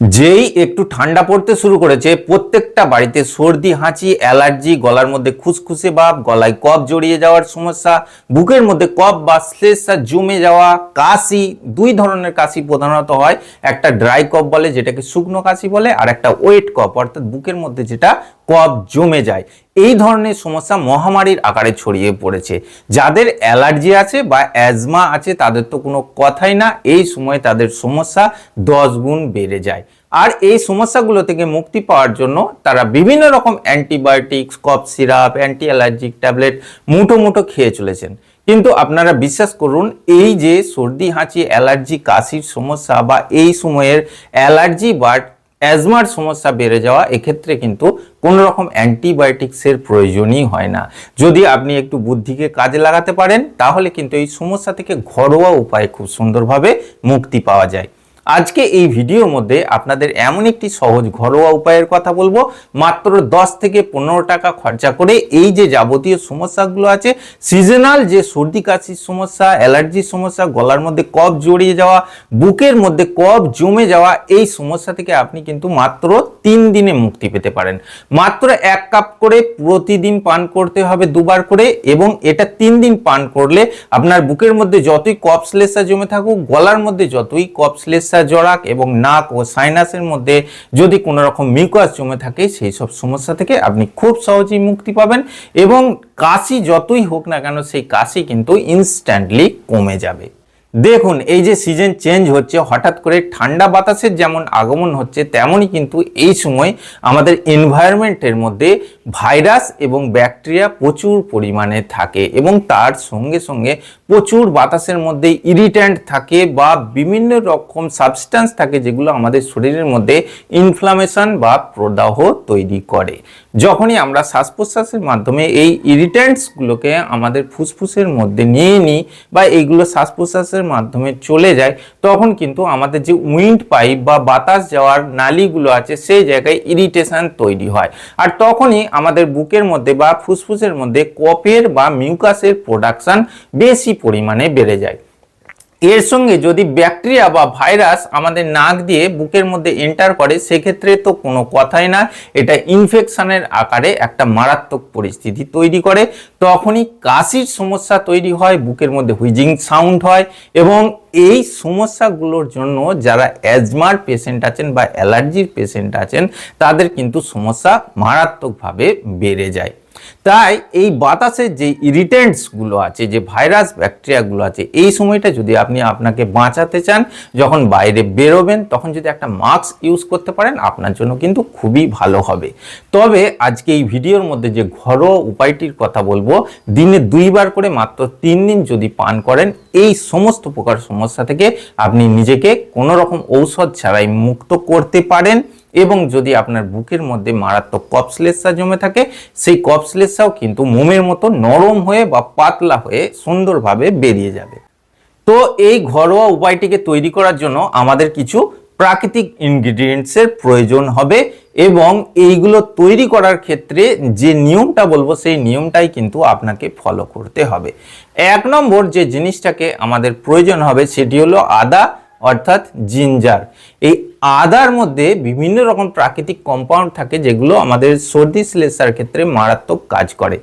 যেই একটু ঠান্ডা পড়তে শুরু করেছে, প্রত্যেকটা বাড়িতে সর্দি, হাঁচি, অ্যালার্জি, গলার মধ্যে খুসখুসে ভাব, গলায় কফ জড়িয়ে যাওয়ার সমস্যা, বুকের মধ্যে কফ বা শ্লেষা জমে যাওয়া কাশি, দুই ধরনের কাশি প্রধানত হয়। একটা ড্রাই কফ বলে, যেটাকে শুকনো কাশি বলে, আর একটা ওয়েট কফ, অর্থাৎ বুকের মধ্যে যেটা কফ জমে যায়। এই ধরনের সমস্যা মহামারীর আকারে ছড়িয়ে পড়েছে। যাদের অ্যালার্জি আছে বা অ্যাজমা আছে, তাদের তো কোনো কথাই না। এই সময় তাদের সমস্যা দশ গুণ বেড়ে যায়। আর এই সমস্যাগুলো থেকে মুক্তি পাওয়ার জন্য তারা বিভিন্ন রকম antibiotics, cough syrup anti allergic tablet মুঠো মুঠো খেয়ে চলেছেন। কিন্তু আপনারা বিশ্বাস করুন, এই যে সর্দি, হাঁচি, অ্যালার্জি, কাশির সমস্যা বা এই সময়ের অ্যালার্জি বা অ্যাজমার সমস্যা বেড়ে যাওয়া, এক্ষেত্রে কিন্তু কোনো রকম অ্যান্টিবায়োটিক্সের প্রয়োজনই হয় না। যদি আপনি একটু বুদ্ধিকে কাজে লাগাতে পারেন, তাহলে কিন্তু এই সমস্যা থেকে ঘরোয়া উপায়ে খুব সুন্দরভাবে মুক্তি পাওয়া যায়। আজকে এই ভিডিওর মধ্যে আপনাদের এমন একটি সহজ ঘরোয়া উপায়ের কথা বলব। মাত্র 10 থেকে পনেরো টাকা খরচা করে এই যে যাবতীয় সমস্যাগুলো আছে সিজনাল যে সর্দি কাশির সমস্যা অ্যালার্জির সমস্যা, গলার মধ্যে কফ জড়িয়ে যাওয়া, বুকের মধ্যে কফ জমে যাওয়া, এই সমস্যা থেকে আপনি কিন্তু মাত্র তিন দিনে মুক্তি পেতে পারেন। মাত্র এক কাপ করে প্রতিদিন পান করতে হবে দুবার করে এবং এটা তিন দিন পান করলে আপনার বুকের মধ্যে যতই কফ শ্লেষা জমে থাকুক, গলার মধ্যে যতই কফ শ্লেষা জড়াক এবং নাক ও সাইনাসের মধ্যে যদি কোনো রকম মিউকাস জমে থাকে, সেই সব সমস্যা থেকে আপনি খুব সহজেই মুক্তি পাবেন এবং কাশি যতই হোক না কেন, সেই কাশি কিন্তু ইনস্ট্যান্টলি কমে যাবে। দেখুন, এই যে সিজন চেঞ্জ হচ্ছে, হঠাৎ করে ঠান্ডা বাতাসের যেমন আগমন হচ্ছে, তেমনই কিন্তু এই সময় আমাদের এনভায়রনমেন্টের মধ্যে ভাইরাস এবং ব্যাকটেরিয়া প্রচুর পরিমাণে থাকে এবং তার সঙ্গে সঙ্গে প্রচুর বাতাসের মধ্যে ইরিট্যান্ট থাকে বা বিভিন্ন রকম সাবস্টেন্স থাকে যেগুলো আমাদের শরীরের মধ্যে ইনফ্লামেশন বা প্রদাহ তৈরি করে। যখনই আমরা শ্বাস প্রশ্বাসের মাধ্যমে এই ইরিট্যান্টসগুলোকে আমাদের ফুসফুসের মধ্যে নিয়ে নিই বা এইগুলো শ্বাস প্রশ্বাসের মাধ্যমে চলে যায়, তখন কিন্তু আমাদের যে উইন্ড পাইপ বা বাতাস যাওয়ার নালিগুলো আছে, সেই জায়গায় ইরিটেশন তৈরি হয়। আর তখনই আমাদের বুকের মধ্যে বা ফুসফুসের মধ্যে কফের বা মিউকাসের প্রোডাকশান বেশি পরিমাণে বেড়ে যায়। এর সঙ্গে যদি ব্যাকটেরিয়া বা ভাইরাস আমাদের নাক দিয়ে বুকের মধ্যে এন্টার করে, সেক্ষেত্রে তো কোনো কথাই না। এটা ইনফেকশনের আকারে একটা মারাত্মক পরিস্থিতি তৈরি করে। তখনই কাশির সমস্যা তৈরি হয়, বুকের মধ্যে হুইজিং সাউন্ড হয় এবং এই সমস্যাগুলোর জন্য যারা অ্যাজমার পেশেন্ট আছেন বা অ্যালার্জির পেশেন্ট আছেন, তাদের কিন্তু সমস্যা মারাত্মকভাবে বেড়ে যায়। তাই এই বাতাসের যে ইরিটেন্টসগুলো আছে, যে ভাইরাস ব্যাকটেরিয়াগুলো আছে, এই সময়টা যদি আপনি আপনাকে বাঁচাতে চান, যখন বাইরে বেরোবেন, তখন যদি একটা মাস্ক ইউজ করতে পারেন, আপনার জন্য কিন্তু খুবই ভালো হবে। তবে আজকে এই ভিডিওর মধ্যে যে ঘরোয়া উপায়টির কথা বলব, দিনে দুইবার করে মাত্র তিন দিন যদি পান করেন, এই সমস্ত প্রকার সমস্যা থেকে আপনি নিজেকে কোনো রকম ঔষধ ছাড়াই মুক্ত করতে পারেন। এবং যদি আপনার বুকের মধ্যে মারাত্মক কপসলেসা জমে থাকে, সেই কপসলেসাও কিন্তু মোমের মতো নরম হয়ে বা পাতলা হয়ে সুন্দরভাবে বেরিয়ে যাবে। তো এই ঘরোয়া উপায়টিকে তৈরি করার জন্য আমাদের কিছু প্রাকৃতিক ইনগ্রিডিয়েন্টসের প্রয়োজন হবে এবং এইগুলো তৈরি করার ক্ষেত্রে যে নিয়মটা বলব, সেই নিয়মটাই কিন্তু আপনাকে ফলো করতে হবে। এক নম্বর যে জিনিসটাকে আমাদের প্রয়োজন হবে, সেটি হলো আদা অর্থাৎ জিঞ্জার। এই আদার মধ্যে বিভিন্ন রকম প্রাকৃতিক কম্পাউন্ড থাকে যেগুলো আমাদের সর্দি শ্লেষার ক্ষেত্রে মারাত্মক কাজ করে।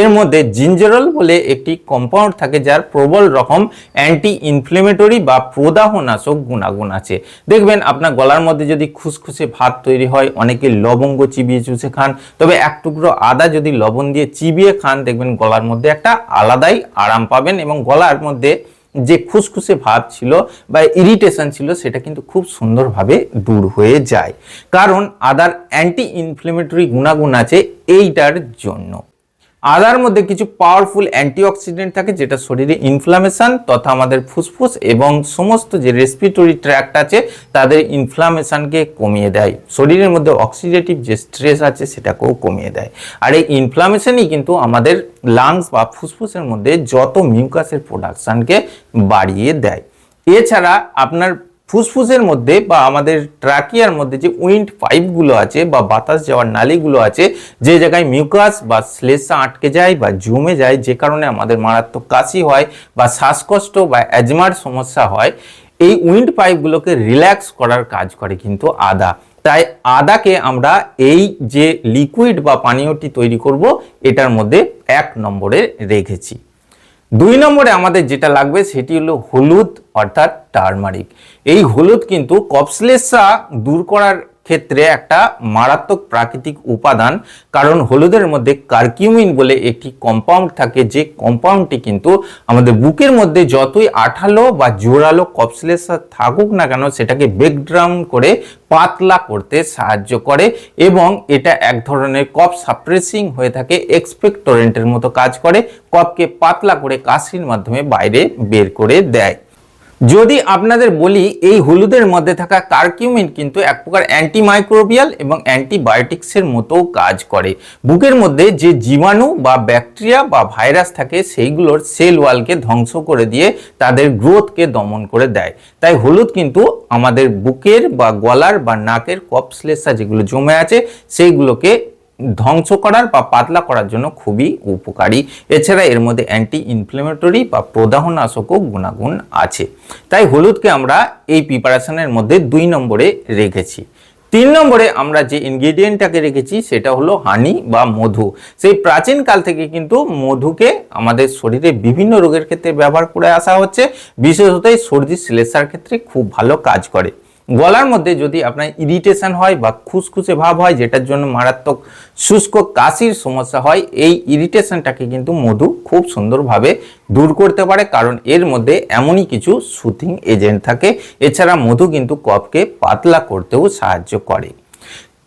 এর মধ্যে জিঞ্জারল বলে একটি কম্পাউন্ড থাকে যার প্রবল রকম অ্যান্টি ইনফ্লেমেটরি বা প্রদাহনাশক গুণাগুণ আছে। দেখবেন আপনার গলার মধ্যে যদি খুসখুসে ভাত তৈরি হয়, অনেকে লবঙ্গ চিবিয়ে চুষে খান, তবে এক টুকরো আদা যদি লবণ দিয়ে চিবিয়ে খান, দেখবেন গলার মধ্যে একটা আলাদাই আরাম পাবেন এবং গলার মধ্যে যে খুসখুসে ভাব ছিল বা ইরিটেশন ছিল সেটা কিন্তু খুব সুন্দরভাবে দূর হয়ে যায়। কারণ আদার অ্যান্টি ইনফ্লেমেটরি গুণাগুণ আছে এইটার জন্য। আদার মধ্যে কিছু পাওয়ারফুল অ্যান্টিঅক্সিডেন্ট থাকে যেটা শরীরে ইনফ্লামেশন তথা আমাদের ফুসফুস এবং সমস্ত যে রেসপিরেটরি ট্র্যাক্ট আছে, তাদের ইনফ্লামেশনকে কমিয়ে দেয়। শরীরের মধ্যে অক্সিডেটিভ যে স্ট্রেস আছে, সেটাকেও কমিয়ে দেয়। আর এই ইনফ্লামেশনই কিন্তু আমাদের লাংস বা ফুসফুসের মধ্যে যত মিউকাসের প্রোডাকশানকে বাড়িয়ে দেয়। এছাড়া আপনার ফুসফুসের মধ্যে বা আমাদের ট্রাকিয়ার মধ্যে যে উইন্ড পাইপগুলো আছে বা বাতাস যাওয়ার নালিগুলো আছে, যে জায়গায় মিউকাস বা শ্লেষা আটকে যায় বা জমে যায়, যে কারণে আমাদের মারাত্মক কাশি হয় বা শ্বাসকষ্ট বা অ্যাজমার সমস্যা হয়, এই উইন্ড পাইপগুলোকে রিল্যাক্স করার কাজ করে কিন্তু আদা। তাই আদাকে আমরা এই যে লিকুইড বা পানীয়টি তৈরি করব, এটার মধ্যে এক নম্বরে রেখেছি। দুই নম্বরে আমাদের যেটা লাগবে সেটি হলো হলুদ অর্থাৎ টার্মারিক। এই হলুদ কিন্তু কপসলেসা দূর করার ক্ষেত্রে একটা মারাত্মক প্রাকৃতিক উপাদান, কারণ হলুদের মধ্যে কার্কিউমিন বলে একটি কম্পাউন্ড থাকে, যে কম্পাউন্ডটি কিন্তু আমাদের বুকের মধ্যে যতই আঠালো বা জোরালো কপসলেসা থাকুক না কেন, সেটাকে ব্রেকডাউন করে পাতলা করতে সাহায্য করে এবং এটা এক ধরনের কপ সাপ্রেসিং হয়ে থাকে এক্সপেক্টোরেন্টের মতো কাজ করে কপকে পাতলা করে কাশির মাধ্যমে বাইরে বের করে দেয়। যদি আপনাদের বলি এই হলুদের মধ্যে থাকা কার্কিউমিন কিন্তু এক প্রকার অ্যান্টিমাইক্রোবিয়াল এবং অ্যান্টিবায়োটিক্সের মতো কাজ করে। বুকের মধ্যে যে জীবাণু বা ব্যাকটেরিয়া বা ভাইরাস থাকে সেইগুলোর সেল ওয়ালকে ধ্বংস করে দিয়ে তাদের গ্রোথকে দমন করে দেয়। তাই হলুদ কিন্তু আমাদের বুকের বা গলার বা নাকের কপসলেসা যেগুলো জমে আছে সেইগুলোকে ধ্বংস করার বা পাতলা করার জন্য খুবই উপকারী। এছাড়া এর মধ্যে অ্যান্টি ইনফ্লেমেটরি বা প্রদাহনাশকও গুণাগুণ আছে। তাই হলুদকে আমরা এই প্রিপারেশনের মধ্যে দুই নম্বরে রেখেছি। তিন নম্বরে আমরা যে ইনগ্রিডিয়েন্টটাকে রেখেছি সেটা হলো হানি বা মধু। সেই প্রাচীন কাল থেকে কিন্তু মধুকে আমাদের শরীরে বিভিন্ন রোগের ক্ষেত্রে ব্যবহার করে আসা হচ্ছে। বিশেষত এই সর্দি, শ্লেষার ক্ষেত্রে খুব ভালো কাজ করে। গলার মধ্যে যদি আপনার ইরিটেশন হয় বা খুসখুসে ভাব হয়, যেটার জন্য মারাত্মক শুষ্ক কাশির সমস্যা হয়, এই ইরিটেশনটাকে কিন্তু মধু খুব সুন্দরভাবে দূর করতে পারে। কারণ এর মধ্যে এমনই কিছু সুথিং এজেন্ট থাকে। এছাড়া মধু কিন্তু কফকে পাতলা করতেও সাহায্য করে।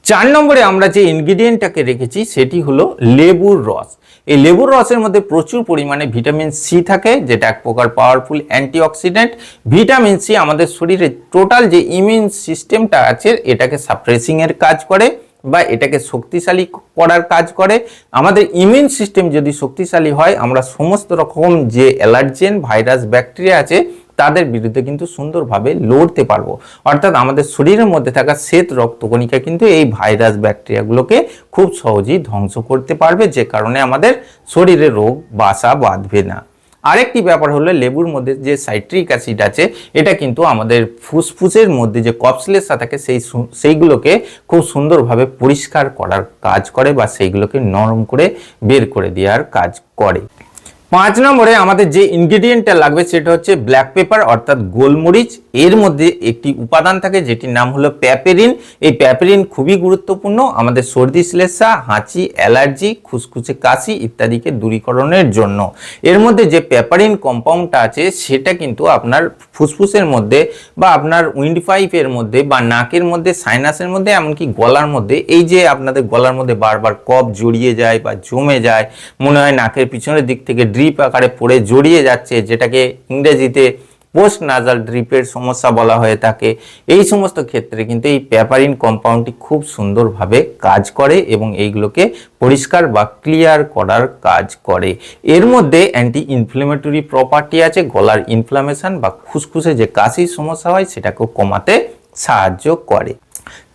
চার নম্বরে আমরা যে ইনগ্রিডিয়েন্টটাকে রেখেছি, সেটি হলো লেবুর রস। এই লেবুর রসের মধ্যে প্রচুর পরিমাণে ভিটামিন সি থাকে, যেটা এক প্রকার পাওয়ারফুল অ্যান্টিঅক্সিডেন্ট ভিটামিন সি আমাদের শরীরে টোটাল যে ইমিউন সিস্টেমটা আছে, এটাকে সাপ্রেসিং এর কাজ করে বা এটাকে শক্তিশালী করার কাজ করে। আমাদের ইমিউন সিস্টেম যদি শক্তিশালী হয়, আমরা সমস্ত রকম যে অ্যালার্জেন ভাইরাস ব্যাকটেরিয়া আছে তাদের বিরুদ্ধে কিন্তু সুন্দরভাবে লড়তে পারব। অর্থাৎ আমাদের শরীরের মধ্যে থাকা শ্বেত রক্তকণিকা কিন্তু এই ভাইরাস ব্যাকটেরিয়াগুলোকে খুব সহজেই ধ্বংস করতে পারবে, যে কারণে আমাদের শরীরে রোগ, বাসা বাঁধবে না। আরেকটি ব্যাপার হলো লেবুর মধ্যে যে সাইট্রিক অ্যাসিড আছে, এটা কিন্তু আমাদের ফুসফুসের মধ্যে যে কপসলেসা থাকে, সেই সেইগুলোকে খুব সুন্দরভাবে পরিষ্কার করার কাজ করে বা সেইগুলোকে নরম করে বের করে দেওয়ার কাজ করে। পাঁচ নম্বরে আমাদের যে ইনগ্রেডিয়েন্টটা লাগবে সেটা হচ্ছে ব্ল্যাক পেপার অর্থাৎ গোলমরিচ। এর মধ্যে একটি উপাদান থাকে, যেটির নাম হলো প্যাপেরিন এই প্যাপেরিন খুবই গুরুত্বপূর্ণ। আমাদের সর্দি, শ্লেষা, হাঁচি, অ্যালার্জি, খুসখুসে কাশি ইত্যাদিকে দূরীকরণের জন্য। এর মধ্যে যে প্যাপারিন কম্পাউন্ডটা আছে, সেটা কিন্তু আপনার ফুসফুসের মধ্যে বা আপনার উইন্ড পাইপের মধ্যে বা নাকের মধ্যে, সাইনাসের মধ্যে, এমনকি গলার মধ্যে, এই যে আপনাদের গলার মধ্যে বারবার কপ জড়িয়ে যায় বা জমে যায়, মনে হয় নাকের পিছনের দিক থেকে ড্রিপ আকারে পড়ে জড়িয়ে যাচ্ছে, যেটাকে ইংরেজিতে পোস্ট নাজাল ড্রিপের সমস্যা বলা হয়ে থাকে। এই সমস্ত ক্ষেত্রে কিন্তু এই প্যাপারিন কম্পাউন্ডটি খুব সুন্দরভাবে কাজ করে এবং এইগুলোকে পরিষ্কার বা ক্লিয়ার করার কাজ করে। এর মধ্যে অ্যান্টি ইনফ্লেমেটরি প্রপার্টি আছে, গলার ইনফ্লামেশন বা খুসখুসে যে কাশির সমস্যা হয় সেটাকেও কমাতে সাহায্য করে।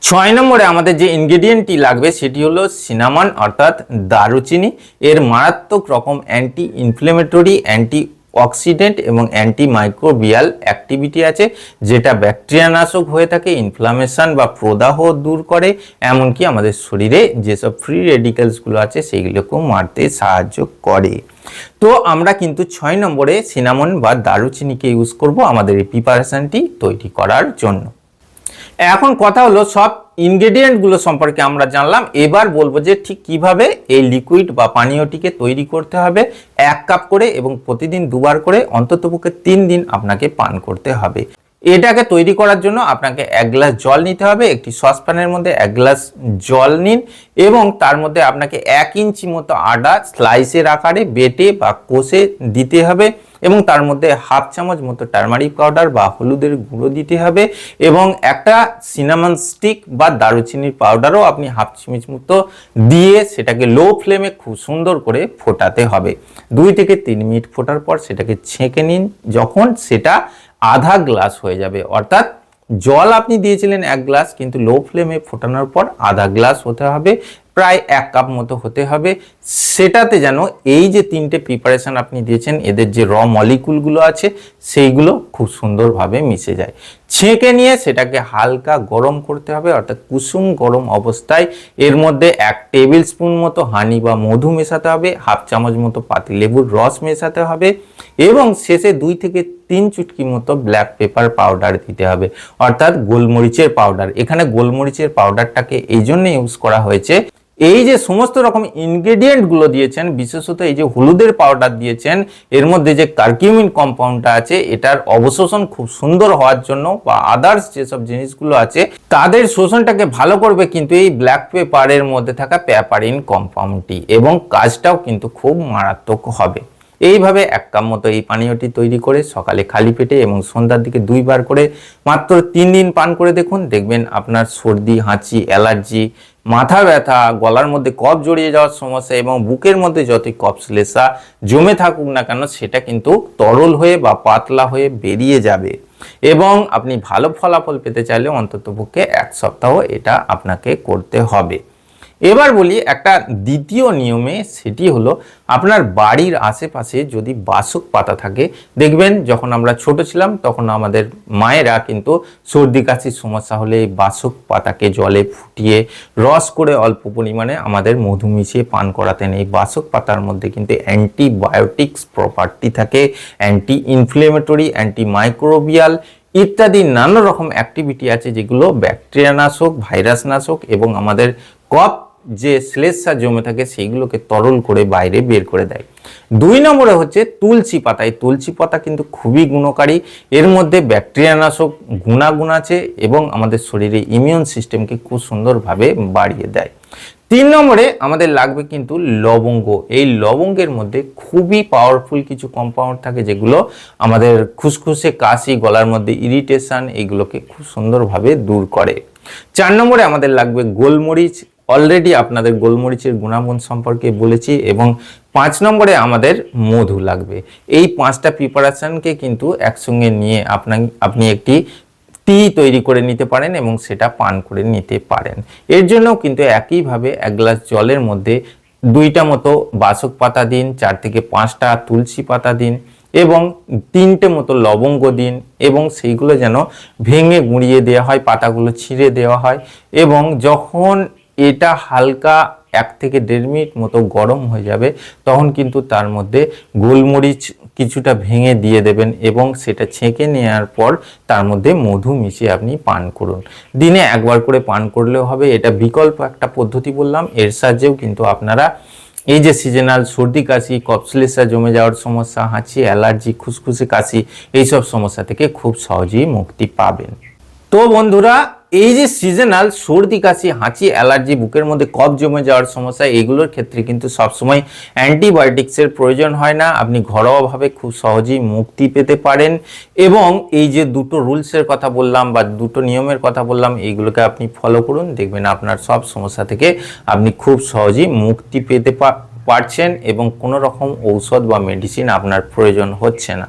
ছয় নম্বরে আমাদের যে ইনগ্রেডিয়েন্টটি লাগবে সেটি হলো সিনামন অর্থাৎ দারুচিনি। এর মারাত্মক রকম অ্যান্টি ইনফ্লেমেটরি অ্যান্টি অক্সিডেন্ট এবং অ্যান্টি মাইক্রোবিয়াল অ্যাক্টিভিটি আছে, যেটা ব্যাকটেরিয়া নাশক হয়ে থাকে ইনফ্লামেশন বা প্রদাহ দূর করে, এমনকি আমাদের শরীরে যেসব ফ্রি রেডিক্যালসগুলো আছে, সেইগুলোকেও মারতে সাহায্য করে। তো আমরা কিন্তু ছয় নম্বরে সিনামন বা দারুচিনিকে ইউজ করব আমাদের এই প্রিপারেশনটি তৈরি করার জন্য। এখন কথা হলো সব ইনগ্রেডিয়েন্টগুলো সম্পর্কে আমরা জানলাম। এবার বলব যে ঠিক কীভাবে এই লিকুইড বা পানীয়টিকে তৈরি করতে হবে, এক কাপ করে এবং প্রতিদিন দুবার করে, অন্ততপক্ষে তিন দিন আপনাকে পান করতে হবে। এটাকে তৈরি করার জন্য আপনাকে এক গ্লাস জল নিতে হবে, একটি সসপ্যানের মধ্যে এক গ্লাস জল নিন এবং তার মধ্যে আপনাকে এক ইঞ্চি মতো আদা স্লাইসের আকারে বেটে বা কষে দিতে হবে এবং তার মধ্যে হাফ চামচ মতো টার্মারিক পাউডার বা হলুদের গুঁড়ো দিতে হবে এবং একটা সিনামন স্টিক বা দারুচিনির পাউডারও আপনি হাফ চামচ মতো দিয়ে সেটাকে লো ফ্লেমে খুব সুন্দর করে ফোটাতে হবে। দুই থেকে তিন মিনিট ফোটার পর সেটাকে ছেঁকে নিন। যখন সেটা আধা গ্লাস হয়ে যাবে। অর্থাৎ জল আপনি দিয়েছিলেন এক গ্লাস, কিন্তু লো ফ্লেমে ফোটানোর পর আধা গ্লাস হতে হবে, প্রায় এক কাপ মতো হতে হবে। সেটাতে যেন এই যে তিনটে প্রিপারেশন আপনি দিয়েছেন, এদের যে র মলিকুলগুলো আছে, সেইগুলো খুব সুন্দরভাবে মিশে যায়। ছেঁকে নিয়ে সেটাকে হালকা গরম করতে হবে, অর্থাৎ কুসুম গরম অবস্থায়। এর মধ্যে এক টেবিল স্পুন মতো হানি বা মধু মেশাতে হবে, হাফ চামচ মতো পাতিলেবুর রস মেশাতে হবে এবং শেষে দুই থেকে তিন চুটকি মতো ব্ল্যাক পেপার পাউডার দিতে হবে, অর্থাৎ গোলমরিচের পাউডার। এখানে গোলমরিচের পাউডারটাকে এই জন্য ইউজ করা হয়েছে এই যে সমস্ত রকম ইনগ্রেডিয়েন্টগুলো দিয়েছেন, বিশেষত এই যে হলুদের পাউডার দিয়েছেন, এর মধ্যে যে কার্কিউমিন কম্পাউন্ডটা আছে, এটার অবশোষণ খুব সুন্দর হওয়ার জন্য বা আদার্স যেসব জিনিসগুলো আছে, তাদের শোষণটাকে ভালো করবে কিন্তু এই ব্ল্যাক পেপারের মধ্যে থাকা প্যাপারিন কম্পাউন্ডটি এবং কাজটাও কিন্তু খুব মারাত্মক হবে। এইভাবে এক কাপ মতো এই পানীয়টি তৈরি করে সকালে খালি পেটে এবং সন্ধ্যার দিকে দুইবার করে মাত্র তিন দিন পান করে দেখুন, দেখবেন আপনার সর্দি, হাঁচি, অ্যালার্জি মাথা ব্যথা, গলার মধ্যে কফ জড়িয়ে যাওয়ার সমস্যা এবং বুকের মধ্যে যতই কফ শ্লেষা জমে থাকুক না কেন, সেটা কিন্তু তরল হয়ে বা পাতলা হয়ে বেরিয়ে যাবে। এবং আপনি ভালো ফলাফল পেতে চাইলে অন্ততপক্ষে এক সপ্তাহ এটা আপনাকে করতে হবে। এবার বলি একটা দ্বিতীয় নিয়মে সেটি হলো আপনার বাড়ির আশেপাশে যদি বাসক পাতা থাকে, দেখবেন যখন আমরা ছোট ছিলাম তখন আমাদের মায়েরা কিন্তু সর্দি, কাশির সমস্যা হলে বাসক পাতাকে জলে ফুটিয়ে রস করে অল্প পরিমাণে আমাদের মধু মিশিয়ে পান করাতেন। এই বাসক পাতার মধ্যে কিন্তু অ্যান্টিবায়োটিক্স প্রপার্টি থাকে অ্যান্টি ইনফ্লেমেটরি অ্যান্টি মাইক্রোবিয়াল ইত্যাদি নানা রকম অ্যাক্টিভিটি আছে যেগুলো ব্যাকটেরিয়া নাশক ভাইরাস নাশক এবং আমাদের কফ যে শ্লেষা জমে থাকে সেইগুলোকে তরল করে বাইরে বের করে দেয়। দুই নম্বরে হচ্ছে তুলসী পাতা। এই তুলসী পাতা কিন্তু খুবই গুণকারী। এর মধ্যে ব্যাকটেরিয়া নাশক গুণাগুণ আছে এবং আমাদের শরীরে ইমিউন সিস্টেমকে খুব সুন্দরভাবে বাড়িয়ে দেয়। তিন নম্বরে আমাদের লাগবে কিন্তু লবঙ্গ। এই লবঙ্গের মধ্যে খুবই পাওয়ারফুল কিছু কম্পাউন্ড থাকে যেগুলো আমাদের খুসখুসে, কাশি, গলার মধ্যে ইরিটেশন এইগুলোকে খুব সুন্দরভাবে দূর করে। চার নম্বরে আমাদের লাগবে গোলমরিচ। অলরেডি আপনাদের গোলমরিচের গুণাগুণ সম্পর্কে বলেছি এবং পাঁচ নম্বরে আমাদের মধু লাগবে। এই পাঁচটা প্রিপারেশনকে কিন্তু একসঙ্গে নিয়ে আপনার, আপনি একটি টি তৈরি করে নিতে পারেন এবং সেটা পান করে নিতে পারেন। এর জন্য কিন্তু একইভাবে এক গ্লাস জলের মধ্যে দুইটা মতো বাসক পাতা দিন, চার থেকে পাঁচটা তুলসী পাতা দিন এবং তিনটে মতো লবঙ্গ দিন এবং সেইগুলো যেন ভেঙে গুঁড়িয়ে দেওয়া হয়, পাতাগুলো ছিঁড়ে দেওয়া হয় এবং যখন এটা হালকা এক থেকে দেড় মিনিট মতো গরম হয়ে যাবে, তখন কিন্তু তার মধ্যে গোলমরিচ কিছুটা ভেঙে দিয়ে দেবেন এবং সেটা ছেঁকে নেওয়ার পর তার মধ্যে মধু মিশিয়ে আপনি পান করুন। দিনে একবার করে পান করলেও হবে, এটা বিকল্প একটা পদ্ধতি বললাম, এর সাহায্যেও কিন্তু আপনারা এই যে সিজনাল সর্দি কাশি, কপসলেসা জমে যাওয়ার সমস্যা, হাঁচি, অ্যালার্জি, খুসখুসে কাশি, এইসব সমস্যা থেকে খুব সহজেই মুক্তি পাবেন। তো বন্ধুরা এই যে সিজনাল সর্দি, কাশি, হাঁচি অ্যালার্জি বুকের মধ্যে কফ জমে যাওয়ার সমস্যা, এগুলোর ক্ষেত্রে কিন্তু সবসময় অ্যান্টিবায়োটিক্সের প্রয়োজন হয় না। আপনি ঘরোয়াভাবে খুব সহজেই মুক্তি পেতে পারেন এবং এই যে দুটো রুলসের কথা বললাম বা দুটো নিয়মের কথা বললাম, এইগুলোকে আপনি ফলো করুন। দেখবেন আপনার সব সমস্যা থেকে আপনি খুব সহজেই মুক্তি পেতে পারছেন এবং কোনো রকম ঔষধ বা মেডিসিন আপনার প্রয়োজন হচ্ছে না।